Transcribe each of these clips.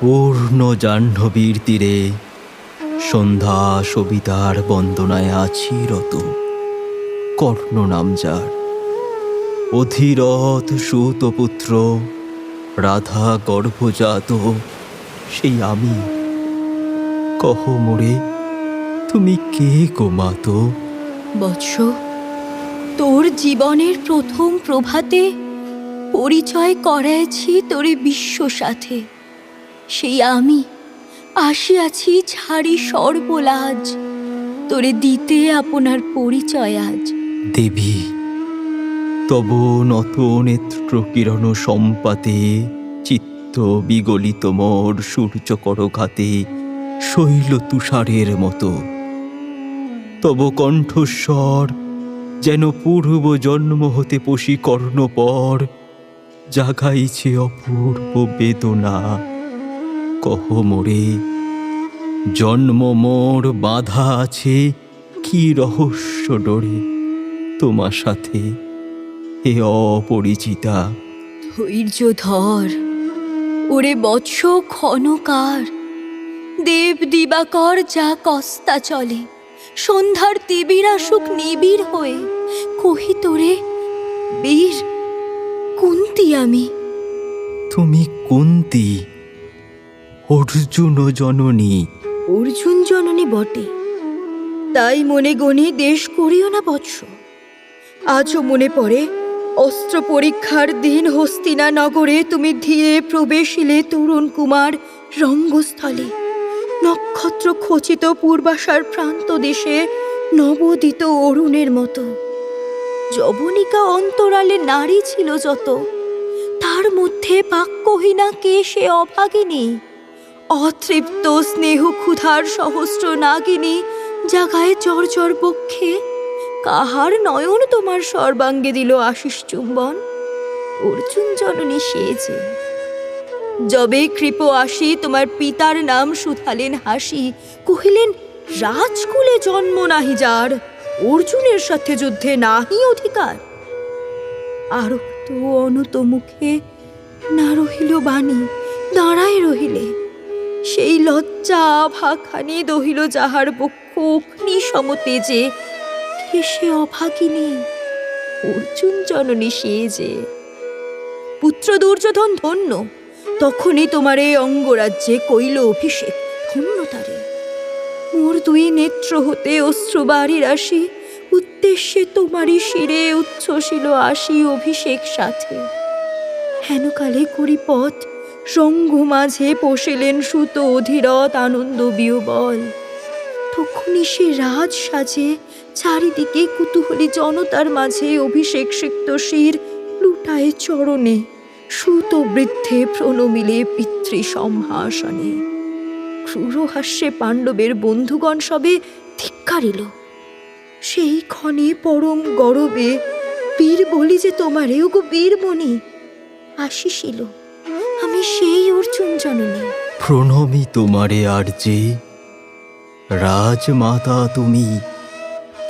পূর্ণ জাহ্নবীর তীরে সন্ধ্যা সবিতার বন্দনায় আছি রত। কর্ণ নাম যার অধীরথ সুতপুত্র রাধা গর্ভজাত সেই আমি। কহ মোরে তুমি কে গো মাতো বৎস তোর জীবনের প্রথম প্রভাতে পরিচয় করাইছি তোরে বিশ্ব সাথে সেই আমি আসিয়াছি ছাড়ি সর্বলাজ তোরে দিতে আপনার পরিচয় আজ। দেবী তব নত নেত্র কিরণ সম্পাতে, চিত্ত বিগলিত মোর সূর্য করঘাতে শৈল তুষারের মতো। তব কণ্ঠস্বর যেন পূর্ব জন্ম হতে পশি কর্ণপর, জাগাইছে অপূর্ব বেদনা। কহ মোরে, জন্ম মোর বাধা আছে, কি রহস্য ডরে তোমার সাথে? এ অপরিচিতা। ধৈর্য ধর। ওরে বৎস ক্ষণকার। দেব দিবাকর যা কস্তা চলে। সন্ধ্যার তিবির আসুক নিবিড় হয়ে। কহি তোরে বীর কুন্তি আমি। তুমি কুন্তি অর্জুন জননী। অর্জুন জননী বটে। তাই মনে গণে দেশ করিও না বৎস। আজও মনে পড়ে অস্ত্র পরীক্ষার দিন হস্তিনা নগরে তুমি ধীরে প্রবেশিলে তরুণ কুমার রঙ্গস্থলে। নক্ষত্র খচিত পূর্বাশার প্রান্ত দেশে নবোদিত অরুণের মতো। যবনিকা অন্তরালে নারী ছিল যত। তার মধ্যে বাক্যহীনা কে সে অভাগিনী। অতৃপ্ত স্নেহ ক্ষুধার সহস্র নাগিনী জাগায় চরচর পক্ষে কাহার নয়ন তোমার সর্বাঙ্গে দিল আশিস চুম্বন? অর্জুন জননী সেজে যবে কৃপ আসি, তোমার পিতার নাম সুথালেন হাসি। কহিলেন, রাজকুলে জন্ম নাহি যার, অর্জুনের সাথে যুদ্ধে নাহি অধিকার। আরক্ত অনুত মুখে না রহিল বাণী, দাঁড়ায় রহিলে। সেই লজ্জা আভাখানি দহিল যাহার বক্ষ অগ্নি সমতেজে কে সে অভাগিনী। অর্জুন জননী সে যে। পুত্র দুর্যোধন ধন্য, তখনই তোমার এই অঙ্গরাজ্যে কইল অভিষেক ধন্য তারে। মোর দুই নেত্র হতে অশ্রুবাড়ির আসি, উদ্দেশ্যে তোমারই শিরে উচ্ছ্বসিল আসি অভিষেক সাথে। হেনকালে করি পথ সঙ্গ মাঝে পশিলেন সুত অধীরত আনন্দ বিয়বল তখনই সে রাজ সাজে চারিদিকে কুতূহলী জনতার মাঝে অভিষেক সিক্ত শির লুটায় চরণে সুত বৃদ্ধে প্রণমিলে পিতৃ সম্ভাষণে ক্রূর হাস্যে পাণ্ডবের বন্ধুগণ সবে ধিক্কারিল সেই ক্ষণে পরম গরবে বীর বলি যে তোমারেও গো বীরমণি আসিসিল আমি সেই অর্জুন জননী। প্রণমি তোমারে আর যে রাজমাতা তুমি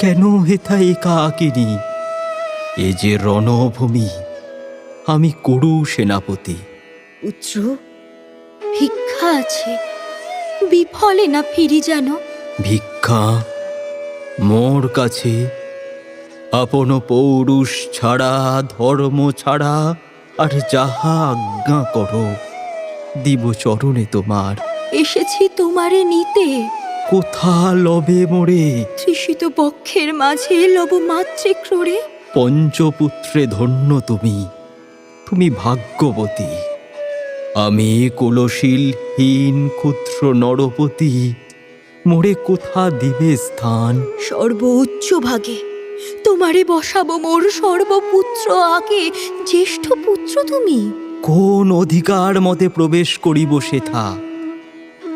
কেন হেথা একাকিনী এ যে রণভূমি আমি করু সেনাপতি। পুত্র ভিক্ষা আছে। বিফলে না ফিরি যেন ভিক্ষা? মোর কাছে আপন পৌরুষ ছাড়া ধর্ম ছাড়া আর যাহা আজ্ঞা করো দিব চরণে তোমার। এসেছি তোমারে নিতে। কোথা লবে মোরে? তৃষিত পক্ষের মাঝে লব মাতৃক্রোড়ে পঞ্চপুত্রে ধন্য তুমি। তুমি ভাগ্যবতী। আমি কুলশীলহীন ক্ষুদ্র নরপতি। মোরে কোথা দিবে স্থান? সর্ব উচ্চ ভাগে। তোমারে বসাবো মোর সর্বপুত্র আগে। জ্যেষ্ঠ পুত্র তুমি। কোন অধিকার মতে প্রবেশ করিব সেথা?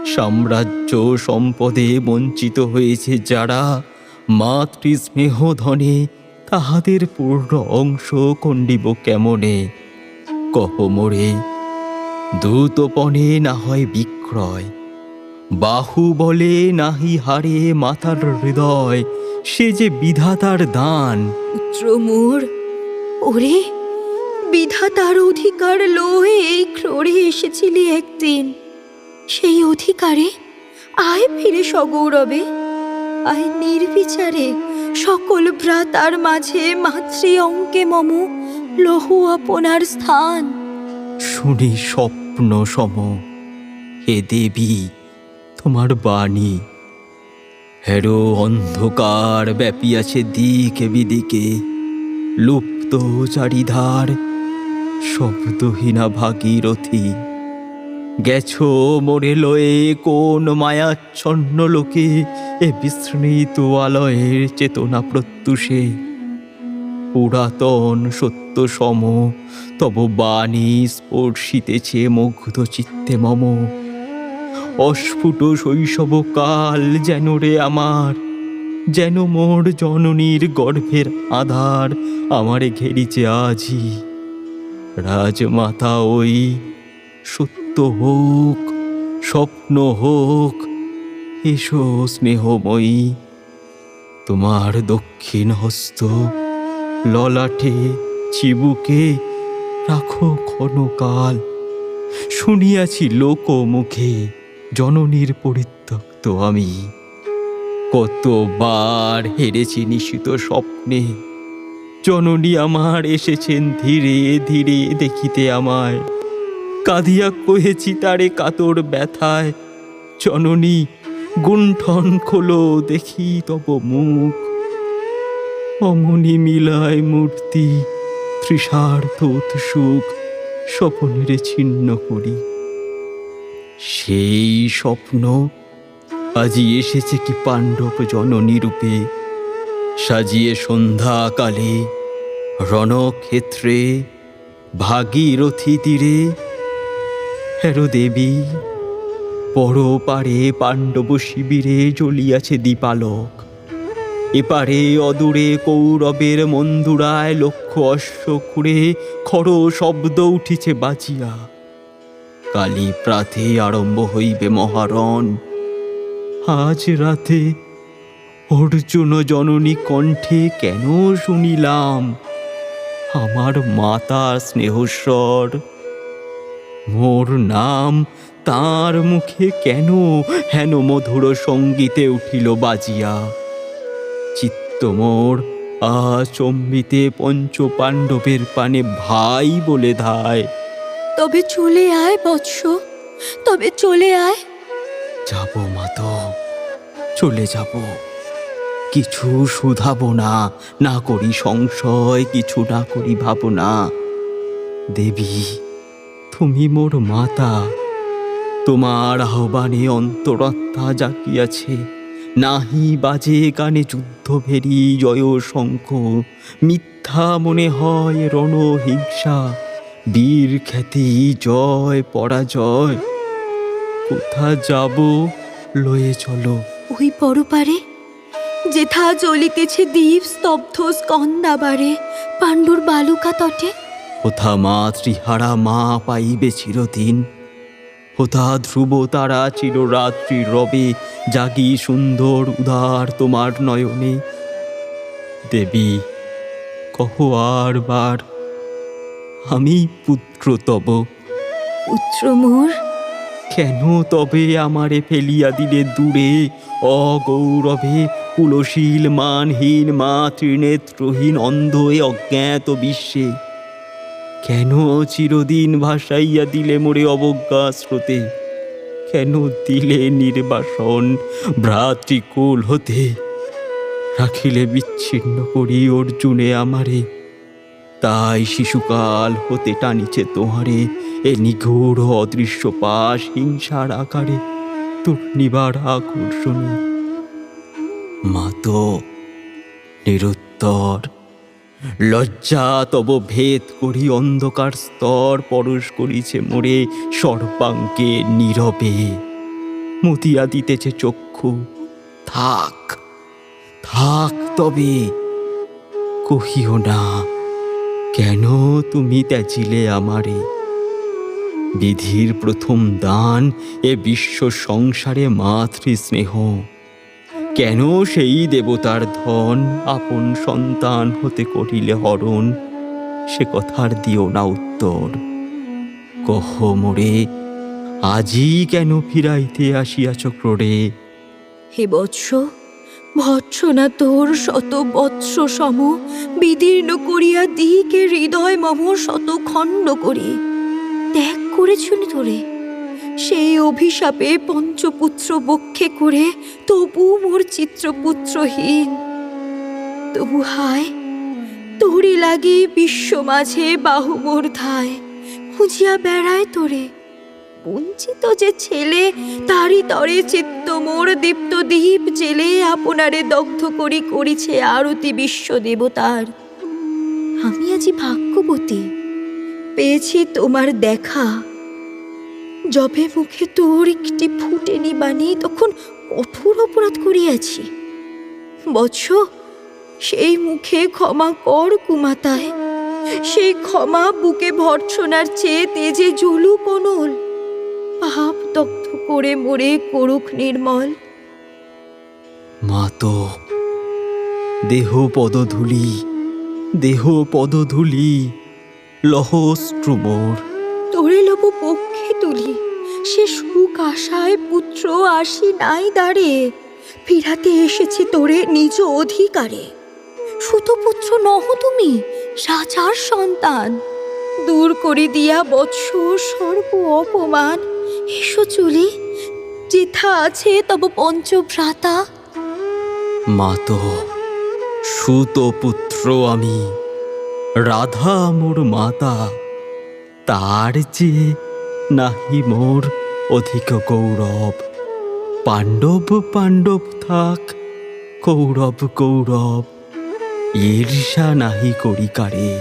সাম্রাজ্য সম্পদে বঞ্চিত হয়েছে যারা মাতৃস্নেহ ধনে তাহাদের পূর্ণ অংশ কণ্ডিব কেমনে? কহ মোরে দ্রুতপণে না হয় বিক্রয় বাহু বলে নাহি হারে মাথার হৃদয়, সে যে বিধাতার দান। পুত্র মোর ওরে, বিধাতার অধিকার লয়ে এই ক্রোড়ে এসেছিলি একদিন। সেই অধিকারে আয় ফিরে সগৌরবে, আয় নির্বিচারে সকল ভ্রাতার মাঝে মাতৃ অঙ্কে মম, লহু আপনার স্থান। শুনি স্বপ্ন সম, হে দেবী, তোমার বাণী। হেরো অন্ধকার ব্যাপিয়াছে দিকে বিদিকে, লুপ্ত চারিধার, শব্দহীনা ভাগীরথী। গেছো মোরে লয়ে কোন মায়াচ্ছন্ন লোকে? এ বিস্মৃত আলয়ের চেতনা প্রত্যুষে। পুরাতন সত্য সম, তব বাণী স্পর্শিতেছে মুগ্ধ চিত্তে মম। অস্ফুট শৈশব কাল যেন রে আমার, যেন মোর জননীর গর্ভের আধার আমারে ঘেরিছে আজি রাজমাতা ওই সত্য হোক, স্বপ্ন হোক, এসো স্নেহময়ী। তোমার দক্ষিণ হস্ত ললাটে চিবুকে রাখো ক্ষণকাল। শুনিয়াছি লোক মুখে জননীর পরিত্যক্ত আমি। কতবার হেরেছি নিশিত স্বপ্নে। জননী আমার এসেছেন ধীরে ধীরে দেখিতে আমায়। কাঁদিয়া কহেছি তারে কাতর ব্যথায়। জননী, গুণ্ঠন খোলো, দেখি তব মুখ। অমনি মিলায় মূর্তি তৃষার্থ সুখ স্বপনেরে ছিন্ন করি। সেই স্বপ্ন আজি এসেছে কি পাণ্ডব জননী রূপে। সাজিয়ে সন্ধ্যাকালে, রণক্ষেত্রে, ভাগীরথী তীরে হেরো দেবী পরপারে পাণ্ডব শিবিরে জ্বলিয়াছে দীপালক। এপারে অদূরে কৌরবের মন্দুরায় লক্ষ্য অশ্ব খুঁড়ে খড় শব্দ উঠিছে বাজিয়া। কালী প্রাতে আরম্ভ হইবে মহারণ। আজ রাতে অর্জুন জননী কণ্ঠে কেন শুনিলাম? আমার মাতা স্নেহস্বর মোর নাম তার মুখে কেন হেন মধুর সঙ্গীতে উঠিল বাজিয়া? চিত্ত মোর আচম্বিতে পঞ্চ পাণ্ডবের পানে ভাই বলে ধায়। তবে চলে আয় বৎস তবে চলে আয়। যাব মাত চলে যাব। কিছু শুধাবো না না করি সংশয় কিছু না করি ভাবনা। দেবী তুমি মোর মাতা। তোমার আহ্বানে অন্তরাত্মা জাগিয়াছে। নাহি বাজে কানে যুদ্ধ ভেরি জয় শঙ্খ। মিথ্যা মনে হয় রণ হিংসা বীর খ্যাতি জয় পরাজয়। কোথা যাব লয়ে চলো। ওই পরপারে, যেথা জ্বলিতেছে দ্বীপ স্তব্ধ স্কন্দাবারে, পাণ্ডুর বালুকা তটে। মা ত্রিহারা মা পাইবে চিরদিন। কোথা ধ্রুব তারা চিররাত্রি রবে জাগি সুন্দর উদার তোমার নয়নে। দেবী কহ আর বার আমি পুত্র তব। পুত্র মোর? কেন তবে আমারে ফেলিয়া দিলে দূরে? অগৌরবে কুলশীল মানহীন মা ত্রিনেত্রহীন অন্ধ এ অজ্ঞাত বিশ্বে। কেন চিরদিন ভাসাইয়া দিলে মোরে অবজ্ঞা স্রোতে? কেন দিলে নির্বাসন ভ্রাতৃকুল হতে? রাখিলে বিচ্ছিন্ন করি অর্জুনে আমারে। তাই শিশুকাল হতে টানিছে তোমারে এ নিঘোর অদৃশ্য পাশ হিংসার আকারে। তোর নিবার আকর্ষণে মাত নিরুত্তর। লজ্জা তব ভেদ করি অন্ধকার স্তর পরশ করিছে মোরে সর্বাঙ্কে নীরবে। মতিয়া দিতেছে চক্ষু। থাক থাক তবে। কহিও না, কেন তুমি ত্যাজিলে আমারে? বিধির প্রথম দান এ বিশ্ব সংসারে মাতৃস্নেহ। কেন সেই দেবতার ধন আপন সন্তান হতে করিলে হরণ? সে কথার দিও না উত্তর। কহ মোরে আজই কেন ফিরাইতে আসিয়াছ ক্রোড়ে? হে বৎস ভৎসনা তোর শত বৎস সম, বিদীর্ণ করিয়া দিকে হৃদয় মম শত খণ্ড করি। ত্যাগ করেছুনি তোরে? সেই অভিশাপে পঞ্চপুত্র বক্ষে করে তবু মোর চিত্রপুত্রহীন। তবু হায় তোরে লাগে বিশ্ব মাঝে বাহু মোর ধায়। খুঁজিয়া বেড়ায় তোরে, বঞ্চিত যে ছেলে, তারই তরে চিত্ত মোর দীপ্ত দীপ জেলে আপনারে দগ্ধ করি করিছে আরতি বিশ্ব দেবতার। আমি আজি ভাগ্যবতী, পেয়েছি তোমার দেখা। জবে মুখে তোর একটি ফুটেনি বাণী তখন কঠোর অপরাধ করিয়াছি। বৎস, সেই মুখে ক্ষমা কর কুমাতায়। সেই ক্ষমা বুকে ভর্সনার চেয়ে তেজে জলু কোনল পাপ দগ্ধ করে মরে করুক নির্মল। মা তো দেহ পদধূলি দেহ পদধূলি লহস্ট্রুমোর সে সুখ আশায় পুত্র আসি নাই দাঁড়ে ফিরাতে এসেছি তোরে নিজ অধিকারে। সুতপুত্র নহ তুমি রাজার সন্তান। দূর করে দিয়া বৎস সর্ব অপমান। এসো চলি, যেথা আছে তব পঞ্চভ্রাতা। মা তো সুত পুত্র আমি, রাধা মোর মাতা। তার যে নাহি মোর অধিক গৌরব। পাণ্ডব পাণ্ডব থাক, কৌরব কৌরব, ঈর্ষা নাহি করি কারে।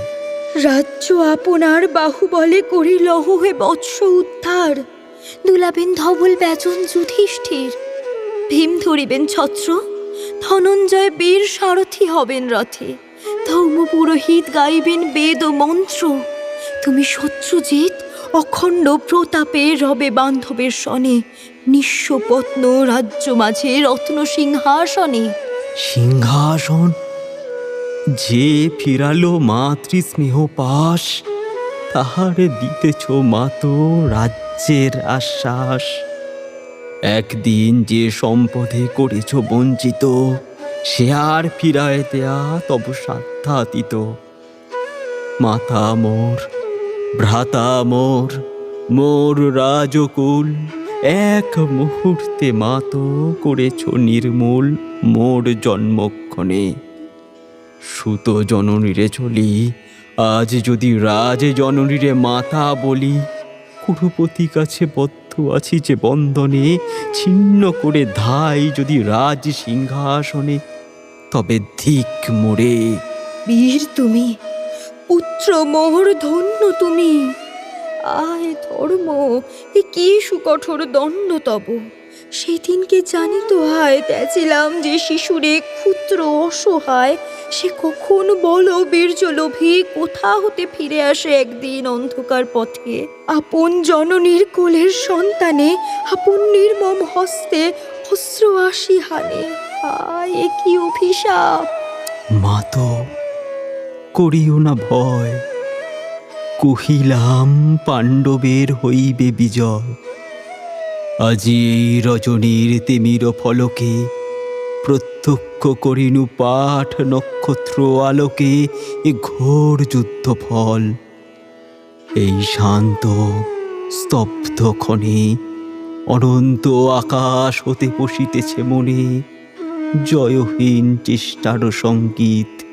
রাজ্য আপনার বাহুবলে করি লহ বৎস উদ্ধার। দুলাবেন ধবল ব্যজন যুধিষ্ঠির। ভীম ধরিবেন ছত্র, ধনঞ্জয় বীর সারথি হবেন রথে। ধৌম পুরোহিত গাইবেন বেদ ও মন্ত্র। তুমি শত্রুজিৎ অখণ্ড প্রতাপে রবে বান্ধবের সনে নিঃস্ব পত্ন রাজ্য মাঝে রত্ন সিংহাসনে। সিংহাসন? যে ফিরালো মাতৃস্নেহ পাশ, তাহারে দিতেছ মাতো রাজ্যের আশ্বাস। একদিন যে সম্পদে করেছ বঞ্চিত, সে আর ফিরায় দেয়া তব সাধ্যাতীত। মাতা মোর ভ্রাতা মোর মোর রাজকুল, এক মুহূর্তে মাতো করেছ নির্মূল মোর জন্মক্ষণে। সুত জননীরে চলি, আজ যদি রাজ জননীরে মাতা বলি, কুরুপতি কাছে বদ্ধ আছি যে বন্ধনে, ছিন্ন করে ধাই যদি রাজ সিংহাসনে, তবে ধিক মোরে। বীর তুমি পুত্র মোহর ধন্য তুমি। আয় ধর্ম, এ কি সুকঠোর দণ্ড তব। সেদিনকে জানি তো হায় তেছিলাম যে শিশুরে ক্ষুদ্র অসহায়, সে কখন বলো বীর্য লোভী, কোথা হতে ফিরে আসে একদিন অন্ধকার পথে। আপন জননীর কোলের সন্তানে, আপন নির্মম হস্তে অস্ত্র আসি হানে হায় এ কি অভিশাপ। মা তো করিও না ভয়। কহিলাম, পাণ্ডবের হইবে বিজয়। আজি এই রজনীর তেমির ফলকে প্রত্যক্ষ করিনু পাঠ নক্ষত্র আলোকে এ ঘোর যুদ্ধ ফল এই শান্ত, স্তব্ধ ক্ষণে অনন্ত আকাশ হতে বসিতেছে মনে জয়হীন চেষ্টার সংগীত।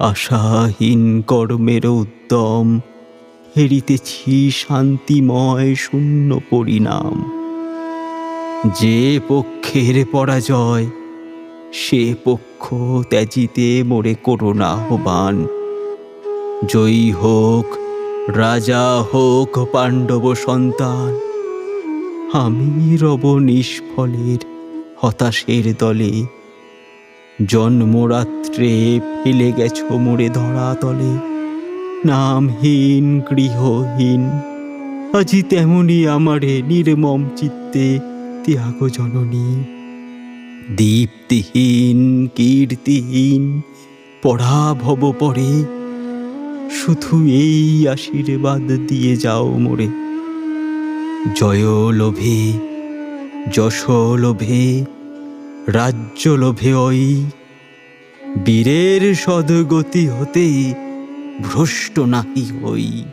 আশাহীন কর্মের উদ্যম, হেরিতেছি শান্তিময় শূন্য পরিণাম। যে পক্ষের পরাজয়, সে পক্ষ ত্যাজিতে মোরে করোনা আহ্বান। জয়ী হোক, রাজা হোক পাণ্ডব সন্তান, আমি রব নিষ্ফলের হতাশের দলে জন্মরাত্রে ফেলে গেছ মোরে ধরা তলে নামহীন, গৃহহীন, আজি তেমনি আমারে নির্মম চিত্তে ত্যাগ জননী। দীপ্তিহীন, কীর্তিহীন, পরাভব পরে শুধু এই আশীর্বাদ দিয়ে যাও মোরে। জয় লোভে, যশ লোভে রাজ্য লোভে ওই বীরের সদগতি হতে ভ্রষ্ট নাকি হই?